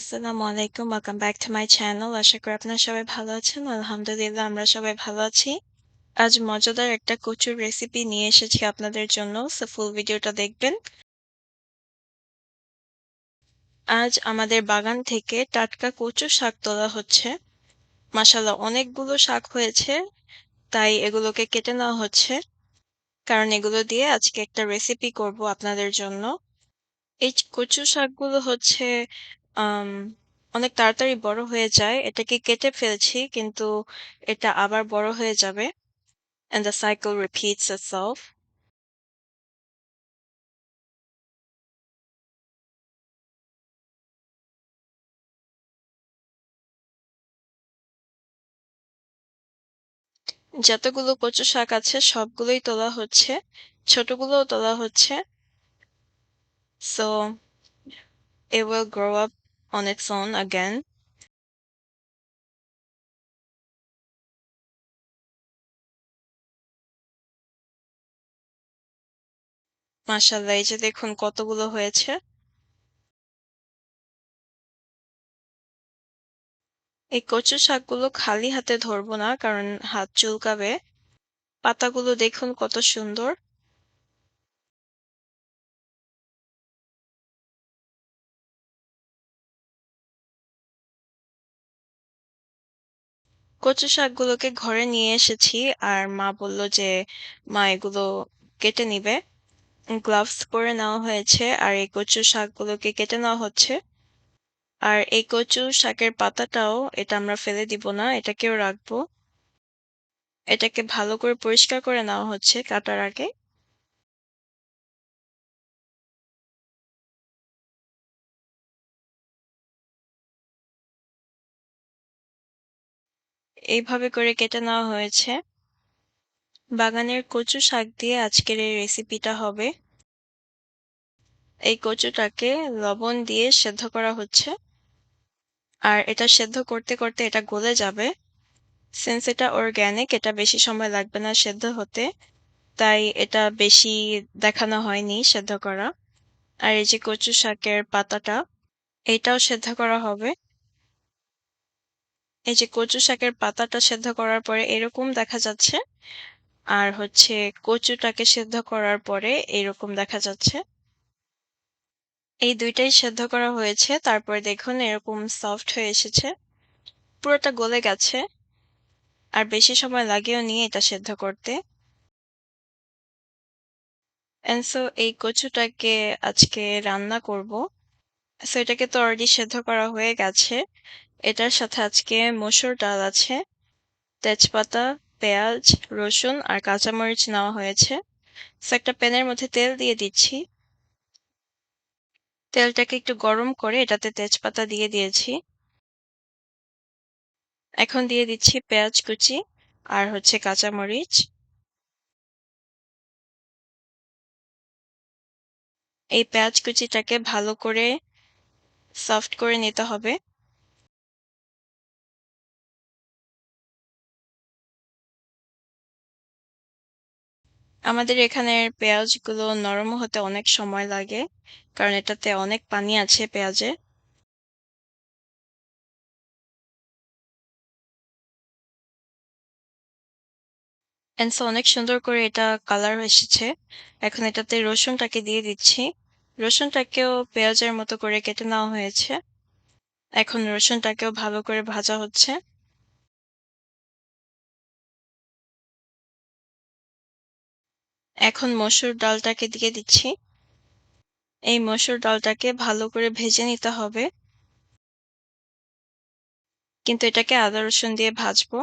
আসসালামু আলাইকুম। Welcome back to my channel. আশা করি আপনারা সবাই ভালো আছেন। আলহামদুলিল্লাহ, আমরা সবাই ভালো আছি। আজ মজাদার একটা কচুর রেসিপি নিয়ে এসেছি আপনাদের জন্য। সো ফুল ভিডিওটা দেখবেন। আজ আমাদের বাগান থেকে টাটকা কচু শাক তোলা হচ্ছে। মাশাআল্লাহ, অনেকগুলো শাক হয়েছে। তাই এগুলোকে কেটে নেওয়া হচ্ছে। কারণ এগুলো দিয়ে আজকে একটা রেসিপি করব আপনাদের জন্য। এই কচু শাকগুলো হচ্ছে অনেক তাড়াতাড়ি বড় হয়ে যায়। এটাকে কেটে ফেলছি, কিন্তু এটা আবার বড় হয়ে যাবে। and the cycle repeats itself. যতগুলো কচু শাক আছে, সবগুলোই তোলা হচ্ছে ছোটগুলোও তোলা হচ্ছে so, it will grow up on its own again? মাশাল্লাহ এই যে দেখুন কতগুলো হয়েছে। এই কচু শাকগুলো খালি হাতে ধরবো না, কারণ হাত চুলকাবে। পাতাগুলো দেখুন কত সুন্দর। কচু শাকগুলোকে ঘরে নিয়ে এসেছি আর মা বলল যে, মা, এগুলো কেটে নিবে। গ্লাভস পরে নেওয়া হয়েছে আর এই কচু শাকগুলোকে কেটে নেওয়া হচ্ছে। আর এই কচু শাকের পাতাটাও, এটা আমরা ফেলে দিব না, এটাকেও রাখব। এটাকে ভালো করে পরিষ্কার করে নেওয়া হচ্ছে কাটার আগে। এইভাবে করে কেটে নেওয়া হয়েছে। বাগানের কচু শাক দিয়ে আজকের এই রেসিপিটা হবে। এই কচুটাকে লবণ দিয়ে সেদ্ধ করা হচ্ছে। আর এটা সেদ্ধ করতে করতে এটা গলে যাবে। সিন্স এটা অর্গ্যানিক এটা বেশি সময় লাগবে না সেদ্ধ হতে। তাই এটা বেশি দেখানো হয়নি সেদ্ধ করা। আর এই যে কচু শাকের পাতাটা, এটাও সেদ্ধ করা হবে। এই যে কচু শাকের পাতাটা সেদ্ধ করার পরে এরকম দেখা যাচ্ছে। আর হচ্ছে কচুটাকে সেদ্ধ করার পরে এরকম দেখা যাচ্ছে। এই দুইটাই সেদ্ধ করা হয়েছে, তারপর দেখুন এরকম সফট হয়ে এসেছে। পুরোটা গলে গেছে। আর বেশি সময় লাগেও নিয়ে এটা সেদ্ধ করতে। সো এই কচুটাকে আজকে রান্না করব। সো এটাকে তো অলরেডি সেদ্ধ করা হয়ে গেছে। এটার সাথে আজকে মসুর ডাল আছে, তেজপাতা, পেঁয়াজ, রসুন আর কাঁচামরিচ নেওয়া হয়েছে। একটা প্যানের মধ্যে তেল দিয়ে দিচ্ছি। তেলটাকে একটু গরম করে এটাতে তেজপাতা দিয়ে দিয়েছি। এখন দিয়ে দিচ্ছি পেঁয়াজ কুচি আর হচ্ছে কাঁচামরিচ। এই পেঁয়াজ কুচিটাকে ভালো করে সফট করে নিতে হবে। আমাদের এখানের পেঁয়াজগুলো নরম হতে অনেক সময় লাগে, কারণ এটাতে অনেক পানি আছে পেঁয়াজে। অনেক সুন্দর করে এটা কালার এসেছে। এখন এটাতে রসুনটাকে দিয়ে দিচ্ছি। রসুনটাকেও পেঁয়াজের মতো করে কেটে নেওয়া হয়েছে। এখন রসুনটাকেও ভালো করে ভাজা হচ্ছে। এখন মসুর ডালটাকে দিয়ে দিচ্ছি। এই মসুর ডালটাকে ভালো করে ভেজে নিতে হবে। কিন্তু এটাকে আদা রসুন দিয়ে ভাজবো।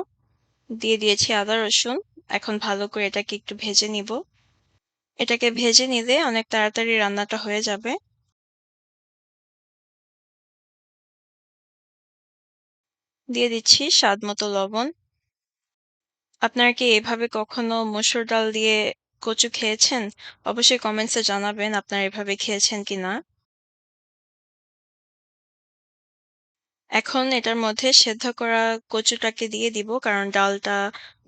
দিয়ে দিয়েছি আদা রসুন। এখন ভালো করে এটাকে একটু ভেজে নিব। এটাকে ভেজে নিলে অনেক তাড়াতাড়ি রান্নাটা হয়ে যাবে। দিয়ে দিচ্ছি স্বাদ মতো লবণ। আপনারা কি এভাবে কখনো মসুর ডাল দিয়ে কচু খেয়েছেন? অবশ্যই কমেন্টসে জানাবেন আপনারা এভাবে খেয়েছেন কি না এখন এটার মধ্যে সেদ্ধ করা কচুটাকে দিয়ে দিব, কারণ ডালটা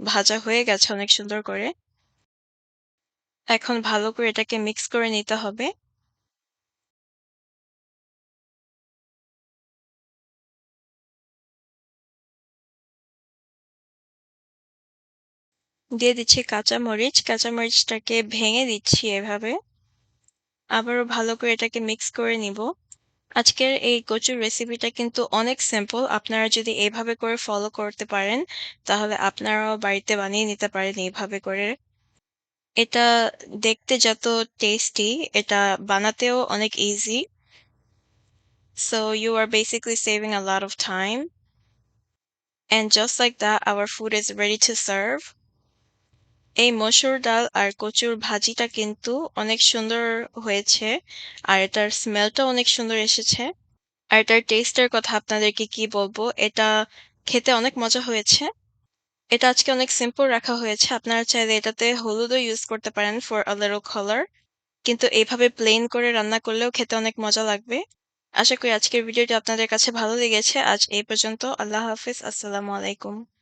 ভাজা হয়ে গেছে অনেক সুন্দর করে। এখন ভালো করে এটাকে মিক্স করে নিতে হবে। দিয়ে দিচ্ছি কাঁচামরিচ। কাঁচামরিচটাকে ভেঙে দিচ্ছি এভাবে। আবারও ভালো করে এটাকে মিক্স করে নিব আজকের এই কচুর রেসিপিটা কিন্তু অনেক সিম্পল। আপনারা যদি এভাবে করে ফলো করতে পারেন, তাহলে আপনারাও বাড়িতে বানিয়ে নিতে পারেন এইভাবে করে। এটা দেখতে যত টেস্টি, এটা বানাতেও অনেক easy. So you are basically saving a lot of time And just like that, our food is ready to serve. এই মসুর ডাল আর কচুর ভাজিটা কিন্তু অনেক সুন্দর হয়েছে। আর এটার স্মেলটাও অনেক সুন্দর এসেছে। আর এটার টেস্টের কথা আপনাদেরকে কি বলব? এটা খেতে অনেক মজা হয়েছে। এটা আজকে অনেক সিম্পল রাখা হয়েছে। আপনারা চাইলে এটাতে হলুদও ইউজ করতে পারেন ফর a little color. কিন্তু এইভাবে প্লেন করে রান্না করলেও খেতে অনেক মজা লাগবে। আশা করি আজকের ভিডিওটি আপনাদের কাছে ভালো লেগেছে। আজ এই পর্যন্ত। আল্লাহ হাফিজ, আসসালামু আলাইকুম।